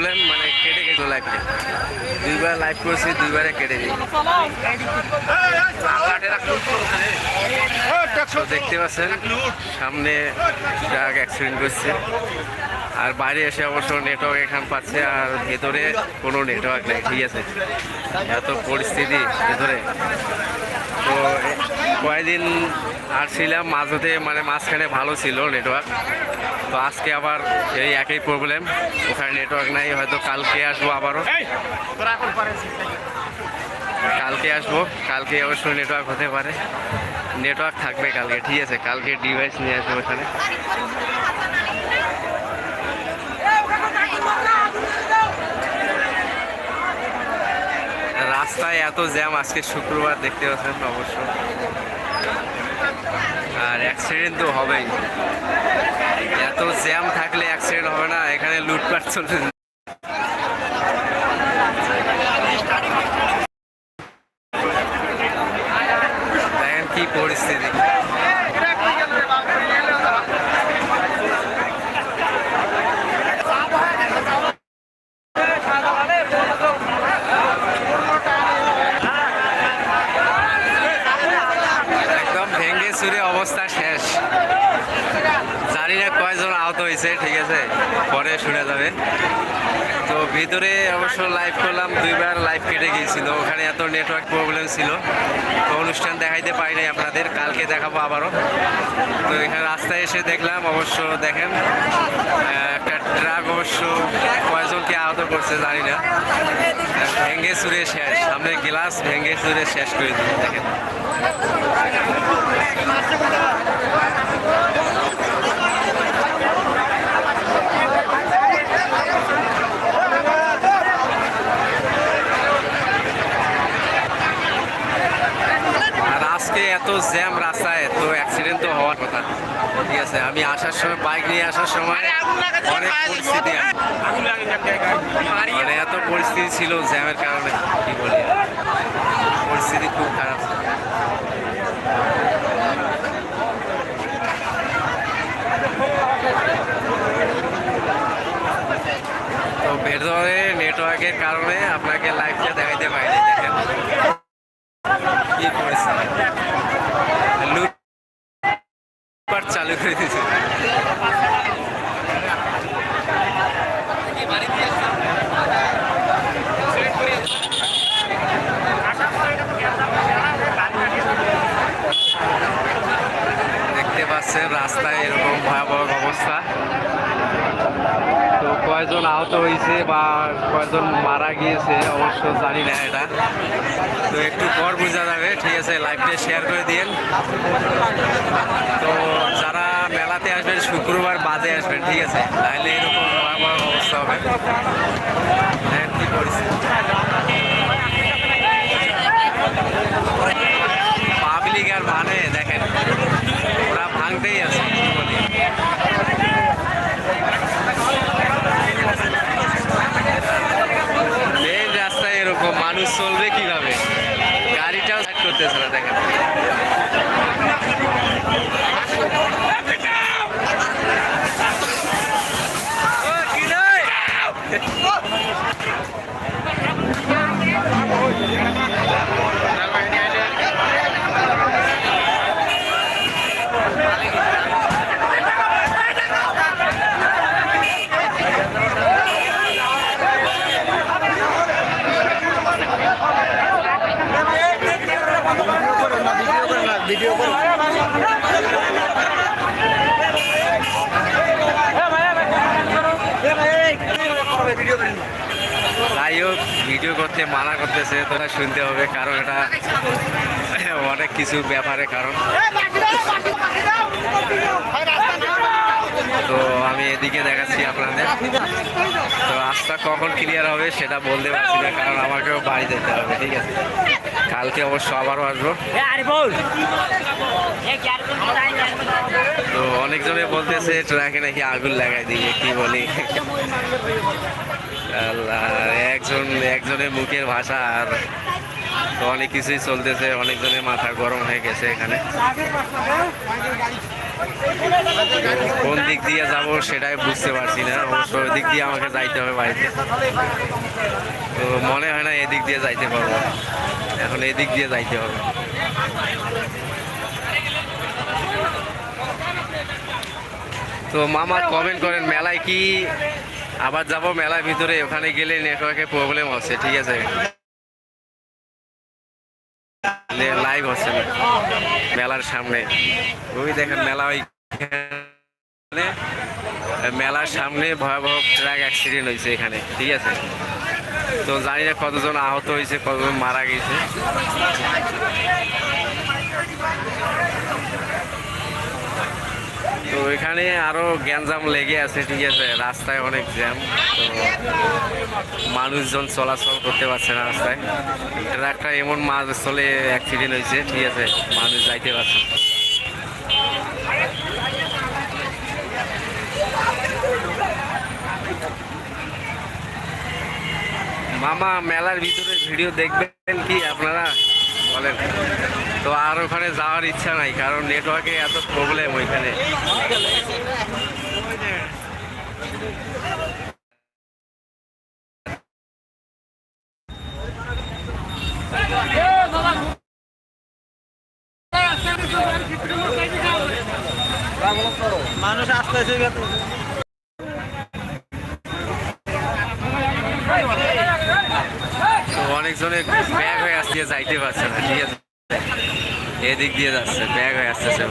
Problem মানে কেটে গেছিল লাইফটা দুইবার লাইভ করছি, দুইবারে কেটে দিই। তো দেখতে পাচ্ছেন, সামনে ট্রাক অ্যাক্সিডেন্ট করছে। আর বাইরে এসে অবশ্য নেটওয়ার্ক এখান পাচ্ছে, আর ভেতরে কোনো নেটওয়ার্ক নেই, ঠিক আছে। এত পরিস্থিতি ভেতরে। তো এ- কয়েকদিন আসছিলাম মাঝতে মানে মাঝখানে ভালো ছিল নেটওয়ার্ক তো আজকে আবার এই একই প্রবলেম ওখানে নেটওয়ার্ক নাই হয়তো কালকে আসব আবারও। কালকে আসব কালকে অবশ্যই নেটওয়ার্ক হতে পারে। নেটওয়ার্ক থাকবে কালকে ঠিক আছে কালকে ডিভাইস নিয়ে আসব এখানে রাস্তায় এত জ্যাম আজকে শুক্রবার দেখতে পাচ্ছেন অবশ্য। আর অ্যাক্সিডেন্ট তো হবেই। এত জ্যাম থাকলে অ্যাক্সিডেন্ট হবে না, এখানে লুটপাট চলছে কি পরিস্থিতি একদম ভেঙে চুরে অবস্থা শেষ জানি না কয়জন আহত হয়েছে ঠিক আছে? পরে শুনে যাবে তো ভিতরে অবশ্য লাইভ করলাম, দুইবার লাইভ কেটে গিয়েছিল। ওখানে এত নেটওয়ার্ক প্রবলেম ছিল। তো অনুষ্ঠান দেখাইতে পারি নাই আপনাদের, কালকে দেখাবো আবারও। তো এখানে রাস্তায় এসে দেখলাম, অবশ্য দেখেন একটা ট্রাক অবশ্য কয়জনকে আহত করছে, জানি না। ভেঙে চুরে শেষ, সামনে গ্লাস ভেঙে চুরে শেষ করে দিল দেখেন। আজকে এত জ্যাম রাস্তায় তো অ্যাক্সিডেন্ট তো হওয়ার কথা। ঠিক আছে আমি আসার সময় বাইক নিয়ে আসার সময় অনেক পরিস্থিতি মানে এত পরিস্থিতি ছিল জ্যামের কারণে কি বলি? পরিস্থিতি খুব খারাপ। তো ভেতরে নেটওয়ার্কের কারণে আপনাকে লাইভটা দেখাইতে পারিনি। দেখেন কি পরিস্থিতি লুটপাট চালু করে দিয়েছে। দেখতে পাচ্ছেন রাস্তায় এরকম ভয়াবহ অবস্থা। কয়জন আহত হয়েছে বা কয়জন মারা গিয়েছে, অবশ্য জানি না এটা। তো একটু পর বোঝা যাবে, ঠিক আছে, লাইভটা শেয়ার করে দিন তো যারা মেলাতে আসবেন, শুক্রবার বাদে আসবেন, ঠিক আছে? তাহলে এরকম ভয়াবহ অবস্থা হবে। দেখেন কি পরিস্থিতি পাবলিক আর মানে দেখেন ওরা ভাঙতেই আছে কি বলি এই রাস্তায় এরকম মানুষ চলবে কীভাবে? গাড়িটাও করতেছে না দেখেন ভিডিও করো ভিডিও করেন যাই হোক ভিডিও করতে মানা করতেছে তোরা শুনতে হবে কারণ এটা অনেক কিছু ব্যাপারে কারণ। তো আমি এদিকে দেখাচ্ছি আপনাদের। তো রাস্তা কখন ক্লিয়ার হবে সেটা বলতে পারছি না কারণ আমাকেও বাড়ি যেতে হবে ঠিক আছে? কালকে অবশ্য আবারও আসব। তো অনেকজনে বলতেছে ট্রাকে নাকি আগুন লাগাই দিয়ে কি বলি? একজন, একজনের মুখের ভাষা আর অনেক কিছুই চলতেছে, অনেকজনের মাথা গরম হয়ে গেছে এখানে। কোন দিক দিয়ে যাব সেটাই বুঝতে পারছি না, অবশ্য ওই দিক দিয়ে আমাকে যাইতে হবে বাড়িতে। তো মনে হয় না এদিক দিয়ে যাইতে পারব। এখন এদিক দিয়ে যাইতে হবে। তো মামা কমেন্ট করেন, মেলায় কি আবার যাব মেলার ভিতরে, ওখানে গেলে নেটওয়ার্কের প্রবলেম আছে, ঠিক আছে? লাইভ হচ্ছে মেলার সামনে। ওই দেখেন, মেলা ওই মেলার সামনে ভয়াবহ ট্রাক অ্যাক্সিডেন্ট হয়েছে এখানে, ঠিক আছে? তো জানি না কতজন আহত হয়েছে, কতজন মারা গেছে। এখানে আরও গ্যাঞ্জাম লেগে আছে, ঠিক আছে? রাস্তায় অনেক জ্যাম, তো মানুষজন চলাচল করতে পারছে না রাস্তায়। ট্রাকটা এমন মাঝ চলে অ্যাক্সিডেন্ট হয়েছে, ঠিক আছে? মানুষ যাইতে পারছে মামা, মেলার ভিতরে ভিডিও দেখবেন কি আপনারা? বলেন। তো আর ওখানে যাওয়ার ইচ্ছা নাই কারণ নেটওয়ার্কে এত প্রবলেম ওইখানে। মানুষ আসতে আসে তো অনেকজনে ব্যাগ হয়ে আসছে যাইতে পারছে না ঠিক আছে এদিক দিয়ে যাচ্ছে ব্যাগ হয়ে আসতেছে।